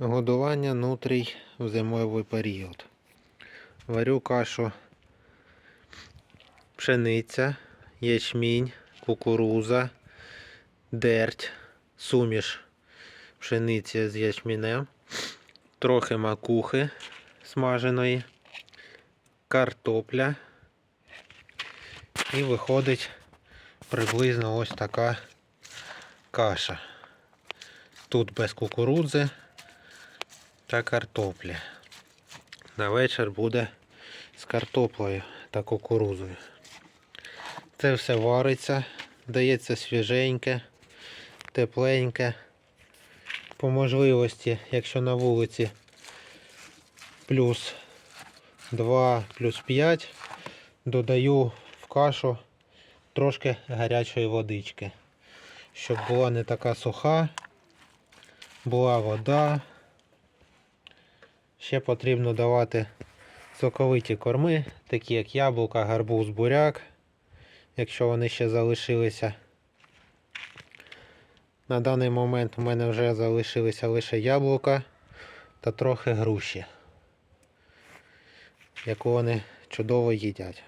Годування нутрій в зимовий період. Варю кашу пшениця, ячмінь, кукуруза, дерть, суміш пшениці з ячмінем, трохи макухи смаженої, картопля. І виходить приблизно ось така каша. Тут без кукурудзи та картоплі. На вечір буде з картоплею та кукурузою. Це все вариться, дається свіженьке, тепленьке. По можливості, якщо на вулиці плюс 2, плюс 5, додаю в кашу трошки гарячої водички, щоб була не така суха, була вода. Ще потрібно давати соковиті корми, такі як яблука, гарбуз, буряк, якщо вони ще залишилися. На даний момент у мене вже залишилися лише яблука та трохи груші, яку вони чудово їдять.